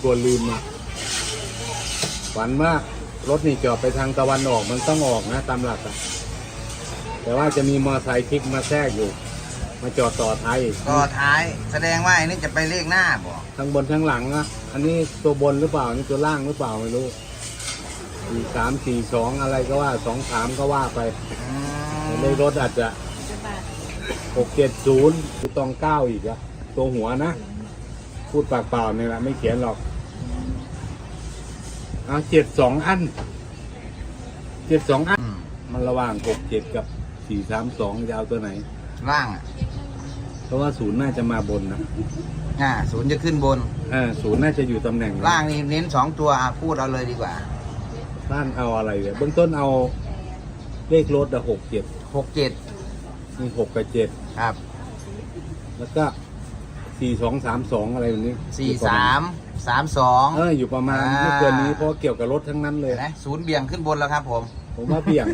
กลัวลืมอะฝันว่ารถนี่จอดไปทางตะวันออกมันต้องออกนะตามหลักอะแต่ว่าจะมีมอไซค์คลิกมาแทรกอยู่ มาจอดต่อท้ายอีกก็ท้ายแสดงว่าอันนี้จะไปเลขหน้าบ่ทั้งบนทั้งหลังอะอันนี้ตัวบนหรือเปล่านี่ตัวล่างหรือเปล่าไม่รู้สี่สามสี่สองอะไรก็ว่าสองสามก็ว่าไปอืมเลขรถอาจจะหกเจ็ดศูนย์คือตองเก้าอีกอะตัวหัวนะ พูดปากเปล่าเนี่ยแหละไม่เขียนหรอกเอาเจ็ดสองอันเจ็ดสองอันอืมมันระหว่างหกเจ็ดกับสี่สามสองจะเอาตัวไหน ล่างอะเพราะว่าศูนย์น่าจะมาบนนะอ่าศูนย์จะขึ้นบน เออศูนย์น่าจะอยู่ตำแหน่งล่างนี่เน้นสองตัวอะพูดเอาเลยดีกว่าบ้านเอาอะไรเลยเบื้องต้นเอาเลขรถอะหกเจ็ดหกเจ็ดมีหกกับเจ็ดครับ แล้วก็ สี่สองสามสองอะไรแบบนี้สี่สามสามสองเอออยู่ประมาณอ่าไม่เกินนี้เพราะเกี่ยวกับรถทั้งนั้นเลย นะศูนย์เบี่ยงขึ้นบนแล้วครับผม ผมว่าเบี่ยง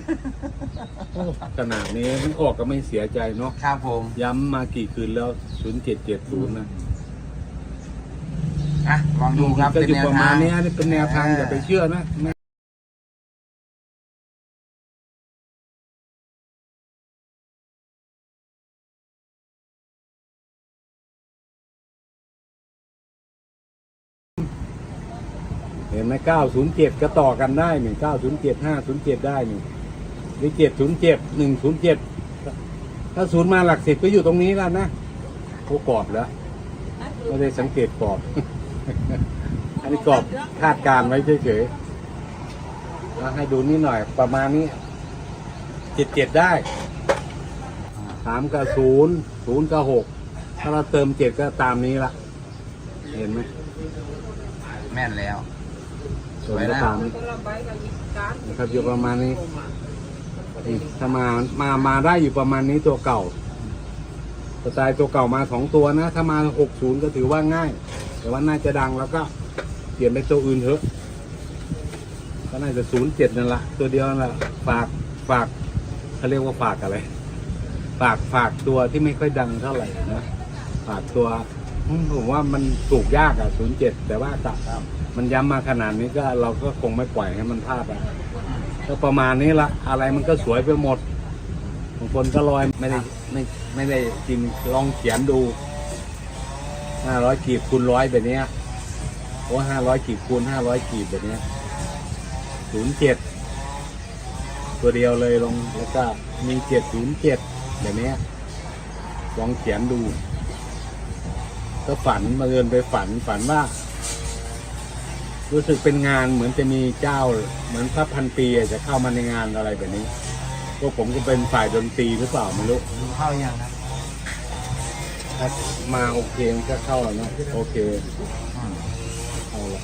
โอ้ขนาดนี้มันออกก็ไม่เสียใจเนาะครับผม ย้ำมากี่คืนแล้วศูนย์เจ็ดเจ็ดศูนย์นะอะลองดูครับก็เป็นอยู่แนวประทามาณงนี้นี่เป็นแนวทางเอออย่าไปเชื่อนะ ห็นไหมเก้าศูนย์เจ็ดก็ต่อกันได้หนึ่งเก้าศูนย์เจ็ดห้าศูนย์เจ็ดได้หนึ่งหรือเจ็ดศูนย์เจ็ดหนึ่งศูนย์เจ็ดถ้าศูนย์มาหลักสิบก็อยู่ตรงนี้แล้วนะโอ้กรอบแล้วไม่ได้สังเกตกรอบ อันนี้กรอบคาดการณ์ไว้เฉยๆแล้วให้ดูนี่หน่อยประมาณนี้เจ็ดเจ็ดได้สามกับศูนย์ศูนย์กับหกถ้าเราเติมเจ็ดก็ตามนี้ละเห็นไหมแม่นแล้ว ส่วนตามนะครับอยู่ประมาณนี้นี่ถ้ามามามาได้อยู่ประมาณนี้ตัวเก่าสไตล์ตัวเก่ามาสองตัวนะ ถ้ามาหกศูนย์ก็ถือว่าง่าย แต่ว่าน่าจะดังแล้วก็เปลี่ยนไปตัวอื่นเถอะ ก็น่าจะศูนย์เจ็ดนั่นละตัวเดียวนั่นละฝากฝากเขาเรียกว่าฝากอะไร ฝากฝากตัวที่ไม่ค่อยดังเท่าไหร่นะ ฝากตัวผมว่ามันถูกยากอะศูนย์เจ็ดแต่ว่าตัด มันย้ำมาขนาดนี้ก็เราก็คงไม่ปล่อยให้มันพลาดอะก็ประมาณนี้ละอะไรมันก็สวยไปหมดบางคนก็ลอยไม่ได้ไม่ไม่ได้จริงลองเขียนดูห้าร้อยขีดคูณร้อยแบบนี้โอ้ห้าร้อยขีดคูณห้าร้อยขีดแบบนี้ศูนย์เจ็ดตัวเดียวเลยลงแล้วก็มีเจ็ดศูนย์เจ็ดแบบนี้ลองเขียนดู ก็ฝันมาเดินไปฝันฝันว่า รู้สึกเป็นงานเหมือนจะมีเจ้า เหมือนพระพันปีอะจะเข้ามาในงานอะไรแบบนี้พวกผมก็เป็นฝ่ายดนตรีหรือเปล่าไม่รู้ดูเข้ายังครับถ้ามาโอเคมันก็เข้าแล้วเนอะโอเคอืมเอาละ